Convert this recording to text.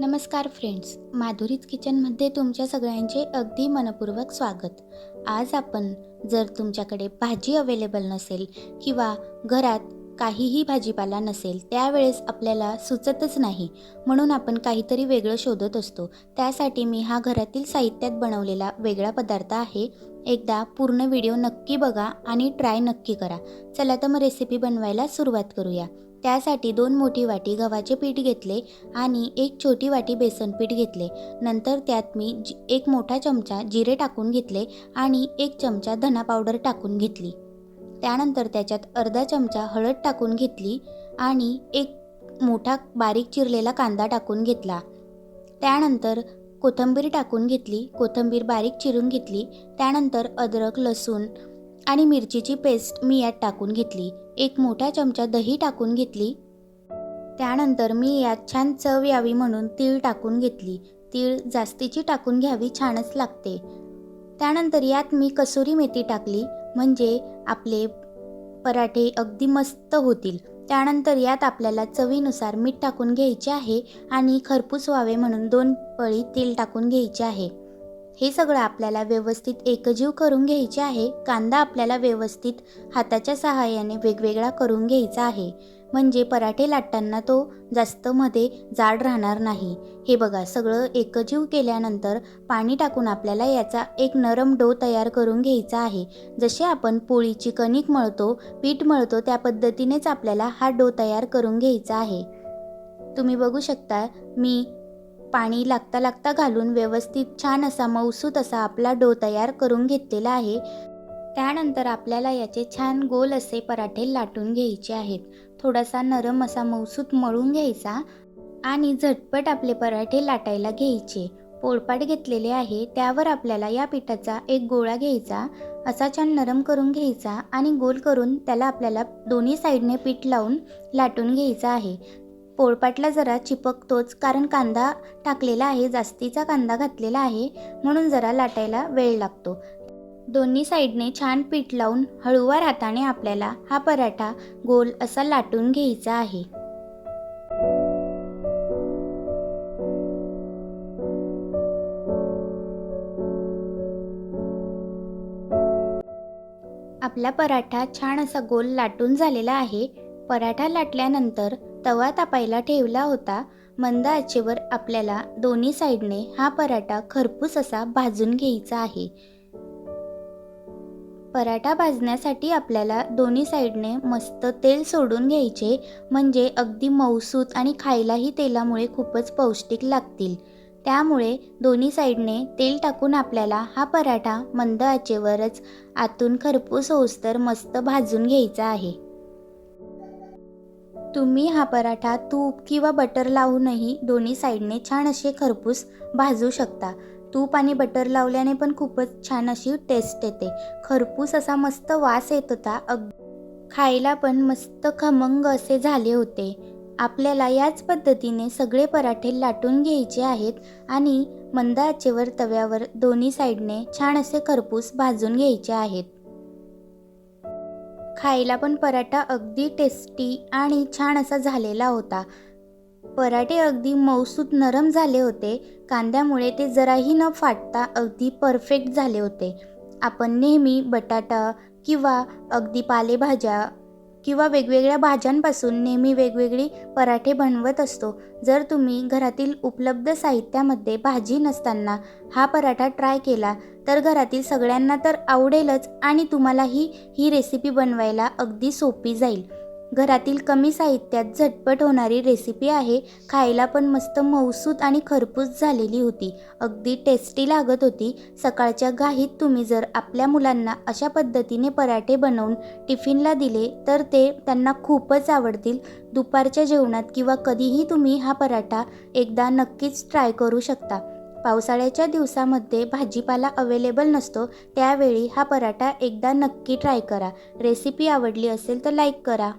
नमस्कार फ्रेंड्स माधुरीज किचनमध्ये तुमच्या सगळ्यांचे अगदी मनपूर्वक स्वागत. आज आपण जर तुमच्याकडे भाजी अवेलेबल नसेल किंवा घरात काहीही भाजीपाला नसेल त्यावेळेस आपल्याला सुचतच नाही. म्हणून आपण काहीतरी वेगळं शोधत असतो. त्यासाठी मी हा घरातील साहित्यात बनवलेला वेगळा पदार्थ आहे. एकदा पूर्ण व्हिडिओ नक्की बघा आणि ट्राय नक्की करा. चला तर मग रेसिपी बनवायला सुरुवात करूया. त्यासाठी दोन मोठी वाटी गव्हाचे पीठ घेतले आणि एक छोटी वाटी बेसन पीठ घेतले. नंतर त्यात मी जि एक मोठा चमचा जिरे टाकून घेतले आणि एक चमचा धना पावडर टाकून घेतली. त्यानंतर त्याच्यात अर्धा चमचा हळद टाकून घेतली आणि एक मोठा बारीक चिरलेला कांदा टाकून घेतला. त्यानंतर कोथिंबीर टाकून घेतली. कोथिंबीर बारीक चिरून घेतली. त्यानंतर अद्रक लसूण आणि मिरचीची पेस्ट मी यात टाकून घेतली. एक मोठा चमचा दही टाकून घेतली. त्यानंतर मी यात छान चव यावी म्हणून तीळ टाकून घेतली. तीळ जास्तीची टाकून घ्यावी छानच लागते. त्यानंतर यात मी कसुरी मेथी टाकली. म्हणजे आपले पराठे अगदी मस्त होतील. त्यानंतर यात आपल्याला चवीनुसार मीठ टाकून घ्यायचे आहे आणि खरपूस व्हावे म्हणून दोन पळी तेल टाकून घ्यायचे आहे. हे सगळं आपल्याला व्यवस्थित एकजीव करून घ्यायचे आहे. कांदा आपल्याला व्यवस्थित हाताच्या सहाय्याने वेगवेगळा करून घ्यायचा आहे. म्हणजे पराठे लाटताना तो जास्त मध्ये जाड राहणार नाही. हे बघा सगळं एकजीव केल्यानंतर पाणी टाकून आपल्याला याचा एक नरम डो तयार करून घ्यायचा आहे. जसे आपण पोळीची कणिक मळतो पीठ मळतो त्या पद्धतीनेच आपल्याला हा डो तयार करून घ्यायचा आहे. तुम्ही बघू शकता मी पाणी लागता लागता घालून व्यवस्थित छान असा मऊसूत असा आपला डो तयार करून घेतलेला आहे. त्यानंतर आपल्याला याचे छान गोल असे पराठे लाटून घ्यायचे आहेत. थोडासा नरम असा मऊसूत मळून घ्यायचा आणि झटपट आपले पराठे लाटायला घ्यायचे. पोळपाट घेतलेले आहे त्यावर आपल्याला या पिठाचा एक गोळा घ्यायचा असा छान नरम करून घ्यायचा आणि गोल करून त्याला आपल्याला दोन्ही साईडने पीठ लावून लाटून घ्यायचा आहे. पोळपाटला जरा चिपकतोच कारण कांदा टाकलेला आहे जास्तीचा कांदा घातलेला आहे म्हणून जरा लाटायला वेळ लागतो. दोन्ही साईडने छान पीठ लावून हळूवार हाताने आपल्याला हा पराठा गोल असा लाटून घ्यायचा आहे. आपला पराठा छान असा गोल लाटून झालेला आहे. पराठा लाटल्यानंतर तवा तापायला ठेवला होता. मंद आचेवर आपल्याला दोन्ही साईडने हा पराठा खरपूस असा भाजून घ्यायचा आहे. पराठा भाजण्यासाठी आपल्याला दोन्ही साईडने मस्त तेल सोडून घ्यायचे म्हणजे अगदी मऊसूत आणि खायलाही तेलामुळे खूपच पौष्टिक लागतील. त्यामुळे दोन्ही साईडने तेल टाकून आपल्याला हा पराठा मंद आचेवरच आतून खरपूस होऊस्तर मस्त भाजून घ्यायचा आहे. तुम्ही हा पराठा तूप किंवा बटर लावूनही दोन्ही साईडने छान असे खरपूस भाजू शकता. तूप आणि बटर लावल्याने पण खूपच छान अशी टेस्ट येते. खरपूस असा मस्त वास येत होता. अग खायला पण मस्त खमंग असे झाले होते. आपल्याला याच पद्धतीने सगळे पराठे लाटून घ्यायचे आहेत आणि मंद आचेवर तव्यावर दोन्ही साईडने छान असे खरपूस भाजून घ्यायचे आहेत. खायला पण पराठा अगदी टेस्टी आणि छान असा झालेला होता. पराठे अगदी मऊसूत नरम झाले होते. कांद्यामुळे ते जराही न फाटता अगदी परफेक्ट झाले होते. आपण नेहमी बटाटा किंवा अगदी पालेभाज्या किंवा वेगवेगळ्या भाज्यांपासून नेहमी वेगवेगळी पराठे बनवत असतो. जर तुम्ही घरातील उपलब्ध साहित्यामध्ये भाजी नसताना हा पराठा ट्राय केला तर घरातील सगळ्यांना तर आवडेलच आणि तुम्हालाही ही रेसिपी बनवायला अगदी सोपी जाईल. घरातील कमी साहित्यात झटपट होणारी रेसिपी आहे. खायला पण मस्त मऊसूत आणि खरपूस झालेली होती. अगदी टेस्टी लागत होती. सकाळच्या घाईत तुम्ही जर आपल्या मुलांना अशा पद्धतीने पराठे बनवून टिफिनला दिले तर ते त्यांना खूपच आवडतील. दुपारच्या जेवणात किंवा कधीही तुम्ही हा पराठा एकदा नक्कीच ट्राय करू शकता. पावसाळ्याच्या दिवसामध्ये भाजीपाला अवेलेबल नसतो त्यावेळी हा पराठा एकदा नक्की ट्राय करा. रेसिपी आवडली असेल तर लाईक करा.